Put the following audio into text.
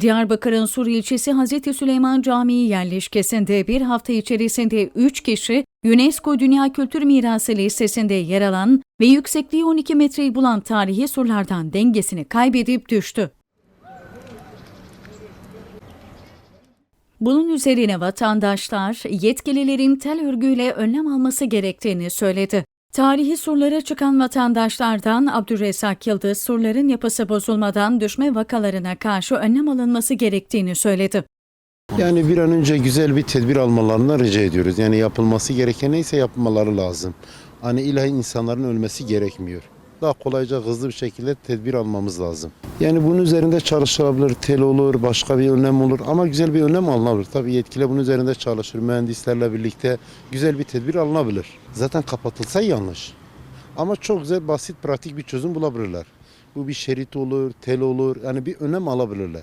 Diyarbakır'ın Sur ilçesi Hazreti Süleyman Camii yerleşkesinde bir hafta içerisinde 3 kişi UNESCO Dünya Kültür Mirası listesinde yer alan ve yüksekliği 12 metreyi bulan tarihi surlardan dengesini kaybedip düştü. Bunun üzerine vatandaşlar yetkililerin tel örgüyle önlem alması gerektiğini söyledi. Tarihi surlara çıkan vatandaşlardan Abdülrezzak Yıldız surların yapısı bozulmadan düşme vakalarına karşı önlem alınması gerektiğini söyledi. Yani bir an önce güzel bir tedbir almalarını rica ediyoruz. Yani yapılması gereken neyse yapmaları lazım. Hani ilahi insanların ölmesi gerekmiyor. Daha kolayca hızlı bir şekilde tedbir almamız lazım. Yani bunun üzerinde çalışılabilir, tel olur, başka bir önlem olur ama güzel bir önlem alınabilir. Tabii yetkili bunun üzerinde çalışır, mühendislerle birlikte güzel bir tedbir alınabilir. Zaten kapatılsa yanlış. Ama çok güzel, basit, pratik bir çözüm bulabilirler. Bu bir şerit olur, tel olur, yani bir önlem alabilirler.